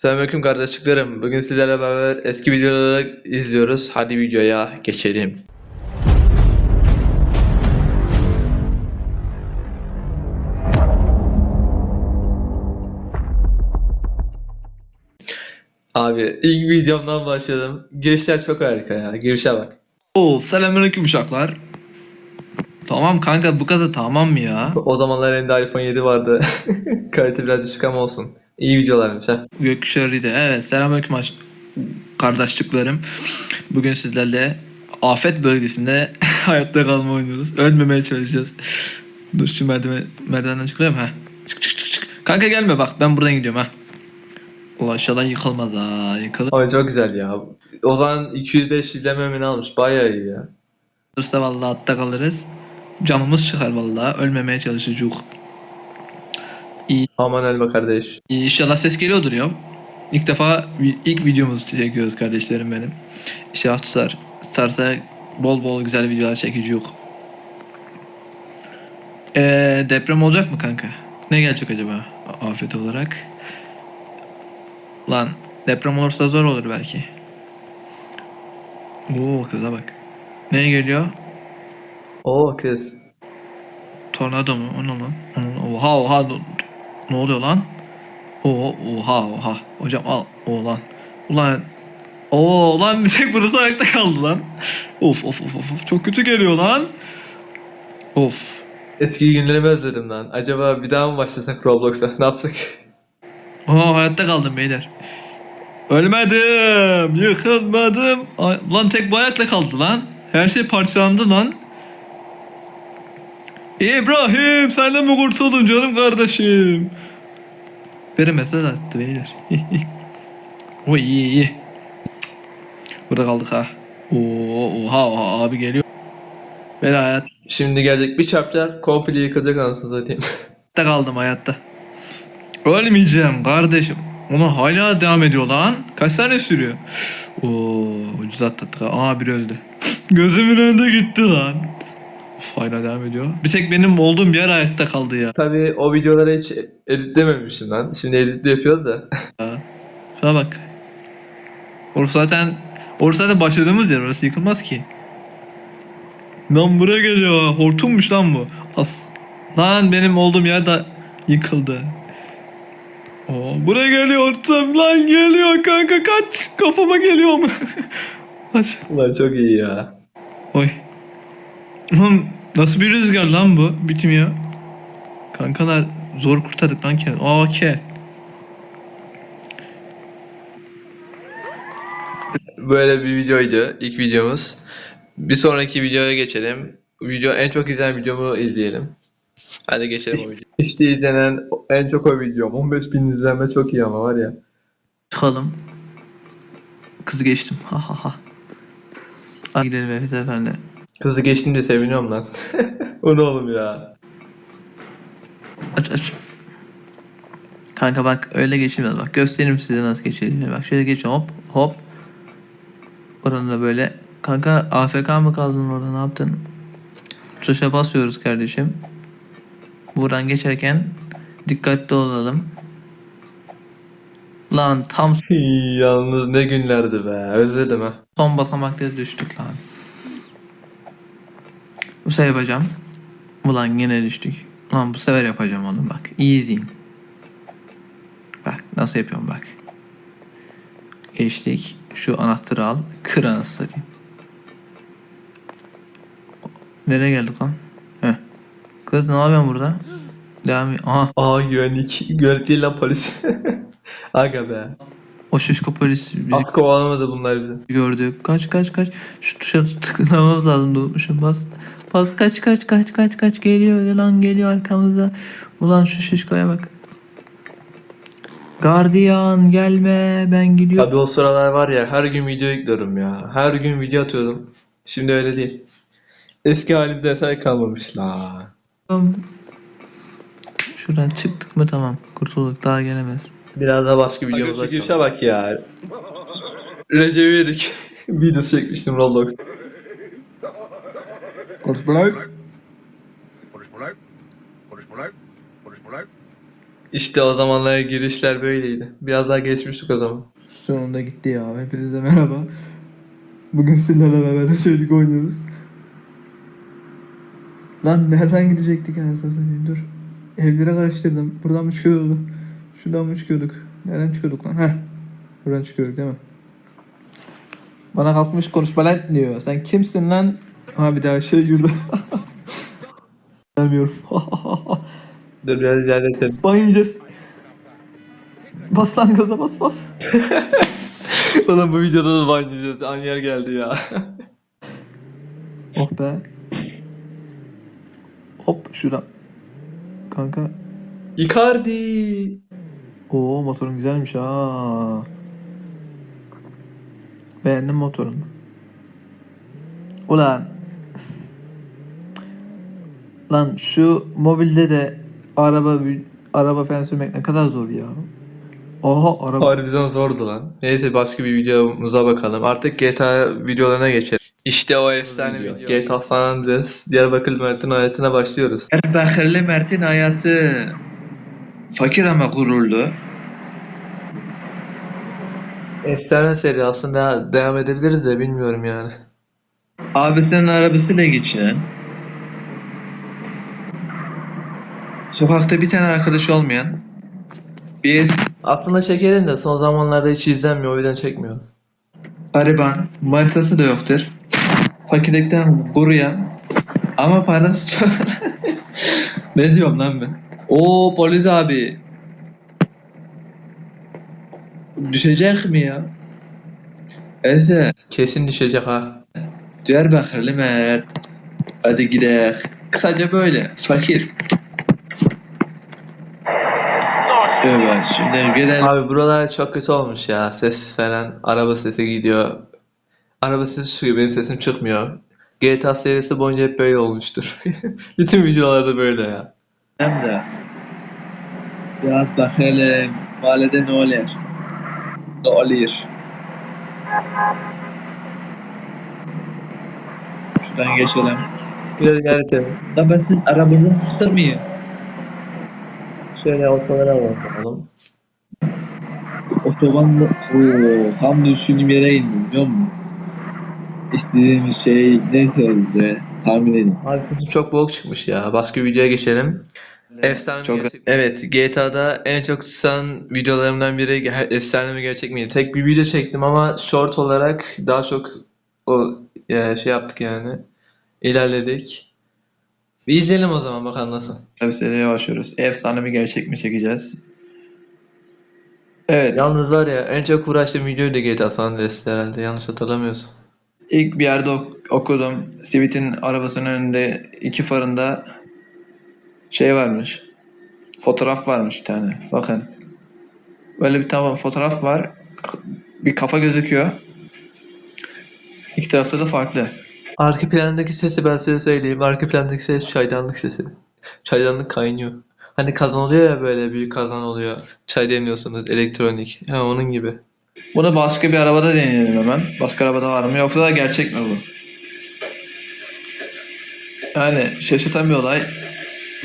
Selamünaleyküm kardeşliklerim. Bugün sizlerle beraber eski videoları izliyoruz. Hadi videoya geçelim. Abi ilk videomdan başladım. Girişler çok harika ya. Girişe bak. Oo selamünaleyküm uşaklar. Tamam kanka bu kadar tamam mı ya? O zamanlar elinde iPhone 7 vardı. Kalite biraz düşük ama olsun. İyi videolarmış ha. Gökkuşarıydı. Evet selamünaleyküm kardeşliklerim. Bugün sizlerle afet bölgesinde hayatta kalma oynuyoruz. Ölmemeye çalışacağız. Dur şu merdiven, merdivenden çıkıyorum ha. Çık çık çık çık. Kanka gelme bak ben buradan gidiyorum ha. Ulan aşağıdan yıkılmaz ha. Yıkılır. Ama çok güzel ya. O zaman 205 izlememini almış. Bayağı iyi ya. Olursa vallahi hatta kalırız. Canımız çıkar vallahi. Ölmemeye çalışacağız. Aman elma kardeş. İnşallah ses geliyordur ya. İlk defa ilk videomuzu çekiyoruz kardeşlerim benim. İnşallah tutar. Tutarsa bol bol güzel videolar çekeceğiz. Ee, deprem olacak mı kanka? Ne gelecek acaba afet olarak? Lan deprem olursa zor olur belki. Oo kıza bak. Ne geliyor? Oo kız. Tornado mu? O ne lan? O ne- Oha oha. Ne- oluyor lan? Oo, oha oha. Hocam al. O lan. Ulan. Oo lan bir tek burası ayakta kaldı lan. Of of of of. Çok kötü geliyor lan. Of. Eski günlerimi özledim lan. Acaba bir daha mı başlasak Roblox'a? Ne yapsak? Aa hayatta kaldım beyler. Ölmedim. Yıkılmadım. Ay, lan tek bu ayakla kaldı lan. Her şey parçalandı lan. İbrahim senden mi kurtuldun canım kardeşim? Biri mesaj attı beyler. o iyi iyi. Burada kaldık ha. Oo, oha oha abi geliyor. Ben hayatta Şimdi gelecek bir çarpacak, komple yıkacak anasını satayım. kaldım hayatta. Ölmeyeceğim kardeşim. Ona hala devam ediyor lan. Kaç tane sürüyor? Oo, ucuz atlattık. Aa biri öldü. Gözümün önünde gitti lan. Of hala devam ediyor. Bir tek benim olduğum yer ayakta kaldı ya. Tabii o videoları hiç editlememişim lan. Şimdi editli yapıyoruz da. Şuna bak. Orası zaten orası zaten başladığımız yer. Orası yıkılmaz ki. Lan buraya geliyor. Hortummuş lan bu. As. Lan benim olduğum yer de yıkıldı. Oo, buraya geliyor hortum. Lan geliyor kanka kaç. Kafama geliyor mu? kaç. Ulan çok iyi ya. Oy. Nasıl bir rüzgar lan bu? Bitmiyor. Kankalar zor kurtardık lan kendini. Aa ke. Böyle bir videoydu. ilk videomuz. Bir sonraki videoya geçelim. Video en çok izlenen videomu izleyelim. Hadi geçelim o videoya. İşte izlenen en çok o videom. 15 bin izlenme çok iyi ama var ya. Çıkalım. Kızı geçtim. Ha ha ha. Hadi gidelim Efes Efendi. Kızı geçtim de seviniyorum lan. o ne oğlum ya. Aç aç. Kanka bak öyle geçilmez bak göstereyim size nasıl geçildiğini bak şöyle geç hop hop Oranı da böyle kanka AFK mı kaldın orada ne yaptın Tuşa basıyoruz kardeşim Buradan geçerken dikkatli olalım Lan tam Yalnız ne günlerdi be. Özledim ha. son basamakta düştük lan Bu sefer yapacağım Ulan yine düştük Lan bu sefer yapacağım onu bak iyi izleyin Bak nasıl yapıyorum bak. Geçtik. Şu anahtarı al. Kır anasını satayım. Nereye geldik lan? Heh. Kız ne yapıyorsun burada? Devam Aha Aa güvenlik. Güvenlik değil lan polis. Aga be. o şişko polis bizi Az kovalamadı bunlar bizi. gördü. Kaç kaç kaç. Şu tuşa tıklamamız lazım. Unutmuşum bas. Bas kaç kaç kaç kaç kaç geliyor lan geliyor arkamızda. Ulan şu şişkoya bak. Gardiyan gelme ben gidiyorum. Abi o sıralar var ya her gün video yüklüyorum ya. Her gün video atıyordum. Şimdi öyle değil. Eski halimize eser kalmamış la. Şuradan çıktık mı tamam. Kurtulduk daha gelemez. Biraz da başka videomuza açalım. Bak ya. Recep'i yedik. Videosu çekmiştim Roblox. Konuşmalar. Konuşmalar. İşte o zamanlar girişler böyleydi. Biraz daha geçmiştik o zaman. Sonunda gitti ya. Hepinize merhaba. Bugün sizlerle beraber şeylik oynuyoruz. Lan nereden gidecektik anasını satayım dur. Evlere karıştırdım. Buradan mı çıkıyorduk? Şuradan mı çıkıyorduk? Nereden çıkıyorduk lan? Heh. Buradan çıkıyorduk değil mi? Bana kalkmış konuşma lan diyor. Sen kimsin lan? Ha bir daha şey girdi. Bilmiyorum. Dur biraz ilerletelim. Ban yiyeceğiz. Bas lan gaza bas bas. Oğlum bu videoda da banlayacağız. An yer geldi ya. Oh be. Hop şuradan. Kanka. Icardi. Oo motorun güzelmiş ha. Beğendim motorunu. Ulan. Lan şu mobilde de araba araba falan sürmek ne kadar zor ya. Oha araba. Harbiden zordu lan. Neyse başka bir videomuza bakalım. Artık GTA videolarına geçelim. İşte o efsane video. GTA San Andreas, Diyarbakır Mert'in hayatına başlıyoruz. Diyarbakırlı Mert'in hayatı fakir ama gururlu. Efsane seri aslında devam edebiliriz de bilmiyorum yani. Abisinin arabasıyla geçinen. Sokakta bir tane arkadaş olmayan. Bir Aslında çekerim de son zamanlarda hiç izlenmiyor o yüzden çekmiyorum. gariban. Manitası da yoktur. Fakirlikten kuruyan. Ama parası çok. ne diyorum lan ben? Oo polis abi. Düşecek mi ya? Ese. Kesin düşecek ha. Diyarbakırlı Mert. Hadi gidelim. Kısaca böyle. Fakir. Şimdi gelelim. Abi buralar çok kötü olmuş ya. Ses falan. Araba sesi gidiyor. Araba sesi çıkıyor. Benim sesim çıkmıyor. GTA serisi boyunca hep böyle olmuştur. Bütün videolarda böyle ya. Hem de. Biraz bakalım. Mahallede ne oluyor? Ne oluyor? Şuradan geçelim. Biraz ilerletelim. Da ben senin arabanı mıyım? Şöyle ortalara bakalım. Otobanla ooo tam düşündüğüm yere indim biliyor musun? İstediğim şey ne söyleyeceğim tahmin edin. Abi çok boğuk çıkmış ya. Başka videoya geçelim. Efsane Çok- mi gerçek Evet GTA'da en çok tutan videolarımdan biri efsane mi gerçek miydi? Tek bir video çektim ama short olarak daha çok o e, şey yaptık yani. İlerledik. Bir izleyelim o zaman bakalım nasıl. Tabii seriye başlıyoruz. Efsane mi gerçek mi çekeceğiz? Evet. Yalnız var ya en çok uğraştığım videoydu GTA San Andreas'tı herhalde yanlış hatırlamıyorsam. İlk bir yerde ok- okudum. Sivit'in arabasının önünde iki farında şey varmış. Fotoğraf varmış bir tane. Bakın. Böyle bir tane fotoğraf var. Bir kafa gözüküyor. İki tarafta da farklı. Arka plandaki sesi ben size söyleyeyim. Arka plandaki ses çaydanlık sesi. Çaydanlık kaynıyor. Hani kazan oluyor ya böyle büyük kazan oluyor. Çay demliyorsunuz elektronik. Ha onun gibi. Bunu başka bir arabada deneyelim hemen. Başka arabada var mı yoksa da gerçek mi bu? Yani şaşırtan bir olay.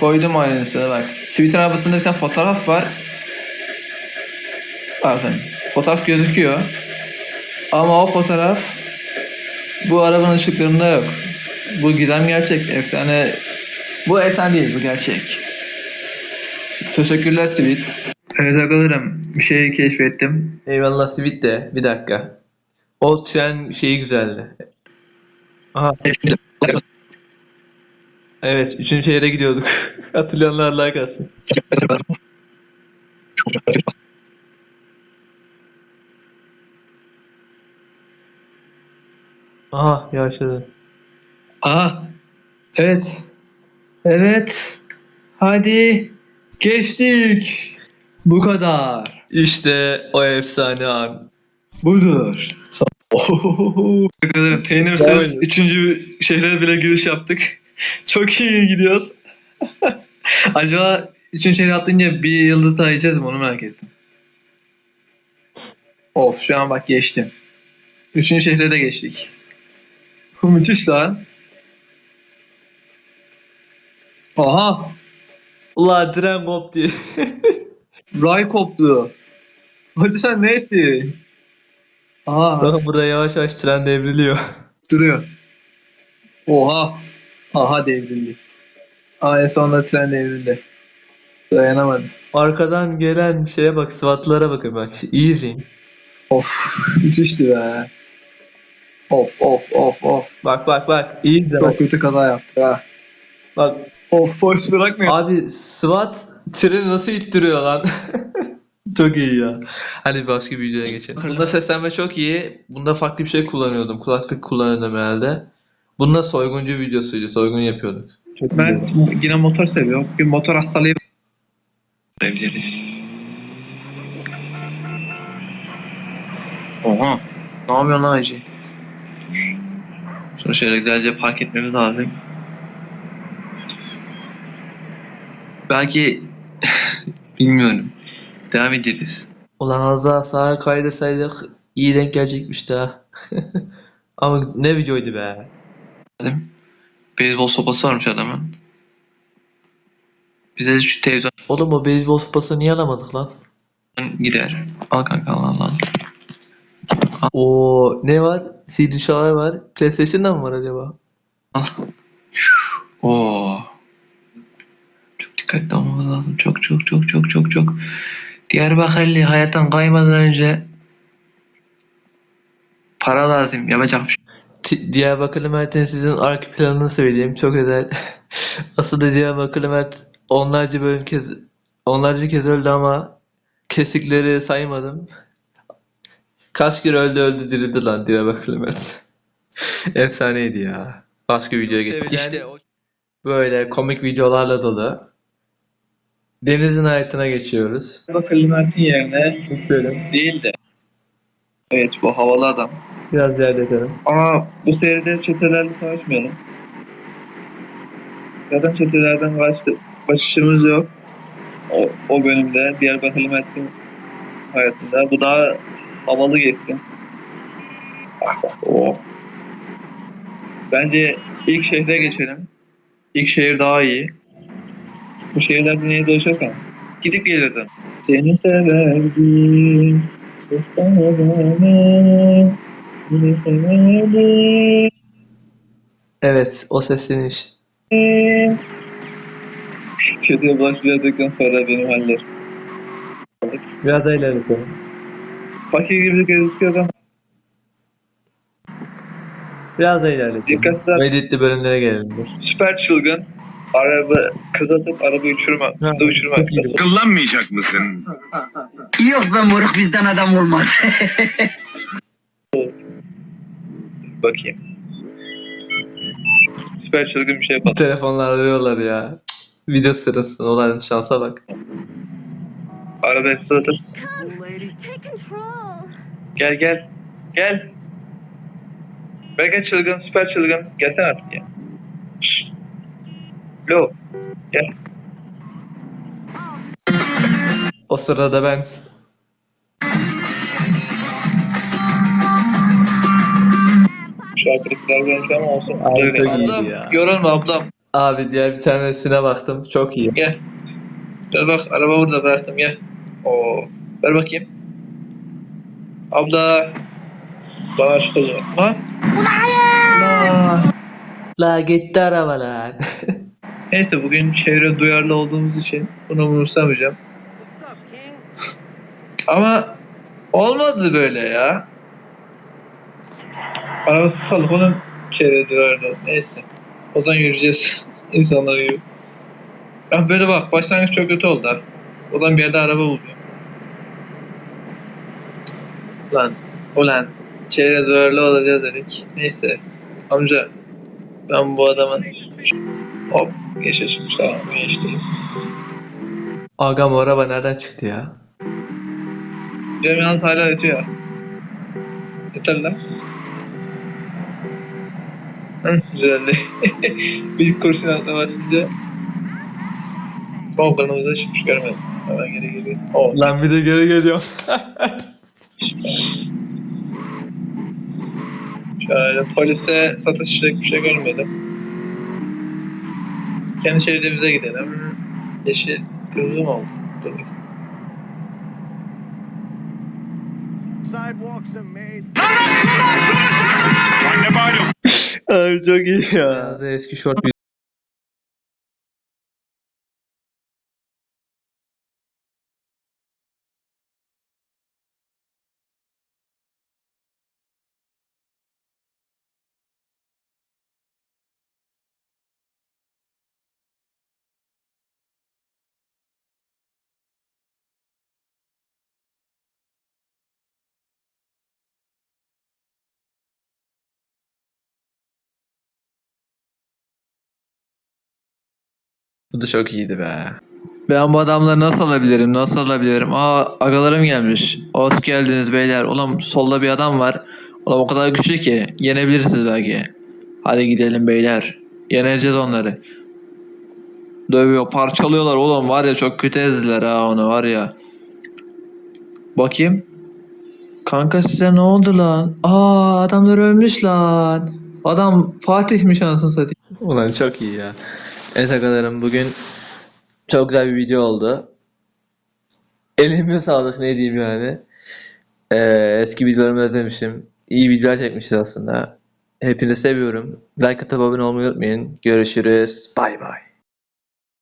Koydum aynısını bak. Sivit'in arabasında bir tane fotoğraf var. Bakın. Fotoğraf gözüküyor. Ama o fotoğraf bu arabanın ışıklarında yok. Bu gizem gerçek. Efsane. Bu efsane değil. Bu gerçek. Teşekkürler Sivit. Evet arkadaşlarım. Bir şey keşfettim. Eyvallah Sivit de. Bir dakika. O tren şeyi güzeldi. Aha. Evet. Üçüncü şehre gidiyorduk. Hatırlayanlar like atsın. Aha yaşadı. Aha. Evet. Evet. Hadi. Geçtik. Bu kadar. İşte o efsane an. Budur. Arkadaşlar peynirsiz 3. şehre bile giriş yaptık. Çok iyi gidiyoruz. Acaba 3. şehre atlayınca bir yıldız daha yiyeceğiz mi onu merak ettim. Of şu an bak geçtim. 3. şehre de geçtik. Bu müthiş lan. Aha Ulan tren koptu. Ray koptu. Hadi sen ne ettin? Aa Bakın burada yavaş yavaş tren devriliyor. duruyor. Oha. Aha devrildi. Aa en sonunda tren devrildi. Dayanamadım. Arkadan gelen şeye bak, SWAT'lara bakın bak. İyi. Of. Müthişti be. Of of of of. Bak bak bak. İyi izle bak. Çok kötü kaza yaptı ha. Bak Of boş bırakmıyor. Abi SWAT treni nasıl ittiriyor lan? Çok iyi ya. Hadi başka bir videoya geçelim. Bunda seslenme çok iyi. Bunda farklı bir şey kullanıyordum. Kulaklık kullanıyordum herhalde. Bunda soyguncu videosuydu. Soygun yapıyorduk. Ben yine motor seviyorum. Bir motor hastalığı sevebiliriz. Oha. Ne yapıyorsun lan Hacı? Şunu şöyle güzelce park etmemiz lazım. Belki bilmiyorum. Devam ederiz. Ulan az daha sağa kaydırsaydık iyi denk gelecekmiş daha. Ama ne videoydu be. Beyzbol sopası varmış adamın. Bize de şu televizyon Oğlum o beyzbol sopasını niye alamadık lan? gider. Al kanka al al al. Oo ne var? CD çalar var. PlayStation'da mı var acaba? Al. Oo. Çok dikkatli olmamız lazım. Çok çok çok çok çok çok. Diyarbakırlı hayattan kaymadan önce para lazım. Yapacak bir şey. Diyarbakırlı Mert'in sizin arka planını söyleyeyim. Çok özel. Aslında Diyarbakırlı Mert onlarca bölüm kez onlarca kez öldü ama kesikleri saymadım. Kaç kere öldü öldü dirildi lan Diyarbakırlı Mert. Efsaneydi ya. Başka videoya geçelim. İşte o böyle komik videolarla dolu. Deniz'in hayatına geçiyoruz. Mert'in yerine Bölüm. değil de. Evet bu havalı adam. Biraz ilerletelim. Ama bu seride çetelerle savaşmayalım. Zaten çetelerden kaçtı. Kaçışımız yok. O, o bölümde Diyarbakırlı Mert'in hayatında. Bu daha havalı geçsin. Bak bak o. Bence ilk şehre geçelim. İlk şehir daha iyi. Bu şehirlerde neye dolaşırsan gidip gelirdim. Seni severdim. Istemeden, seni severdim. Evet, o sesleniş. Kötüye başladıktan sonra benim haller. Biraz daha Fakir gibi gözüküyor ama Biraz daha ilerletelim. Dikkatli ol. Editli bölümlere gelelim. dur. süper çılgın. Araba kız atıp araba uçurma. Ha, Kızı uçurma. Kullanmayacak mısın? Yok be moruk bizden adam olmaz. Bakayım. Süper çılgın bir şey yapalım. Telefonlar arıyorlar ya. Video sırasında olan şansa bak. Arabaya kız atıp. Gel gel. Gel. Mega çılgın, süper çılgın. Gelsene artık ya. Lo. Gel. O sırada ben Şu arkadaşlar görmüş ama olsun. Abi iyiydi ablam, ya. yorulma ablam. abi diğer bir tanesine baktım. Çok iyi. Gel. Gel bak araba burada bıraktım gel. Oo. Ver bakayım. Abla. Şu kızı. Ha? La. La gitti arabalar. Neyse bugün çevre duyarlı olduğumuz için bunu umursamayacağım. Ama olmadı böyle ya. Araba salıp onun çevre duyarlı. Neyse. O zaman yürüyeceğiz. İnsanlar gibi. Ah böyle bak başlangıç çok kötü oldu. Ulan bir yerde araba buldum. Lan ulan çevre duyarlı olacağız dedik. Neyse. Amca ben bu adamın hop geçelim tamam geçti. Agam o araba nereden çıktı ya? Cem yalnız hala ötüyor. Yeter lan. Güzeldi. Bir kurşun atma başlayınca Sol kırmızı çıkmış görmedim. Hemen geri geliyor. Oh. Lan bir de geri geliyorum. Yani polise sataşacak bir şey görmedim. Kendi şeridimize gidelim. Yeşil kırmızı mı oldu? Dur bakayım. Abi çok iyi ya. Biraz da eski short Bu da çok iyiydi be. Ben bu adamları nasıl alabilirim? Nasıl alabilirim? Aa agalarım gelmiş. Hoş geldiniz beyler. Ulan solda bir adam var. Ulan o kadar güçlü ki yenebilirsiniz belki. Hadi gidelim beyler. Yeneceğiz onları. Dövüyor, parçalıyorlar oğlum var ya çok kötü ezdiler ha onu var ya. Bakayım. Kanka size ne oldu lan? Aa adamlar ölmüş lan. Adam Fatih'miş anasını satayım. Ulan çok iyi ya. Evet arkadaşlarım bugün çok güzel bir video oldu. Elime sağlık ne diyeyim yani. Ee, eski videolarımı özlemişim. İyi videolar çekmişiz aslında. Hepinizi seviyorum. Like atıp abone olmayı unutmayın. Görüşürüz. Bay bay.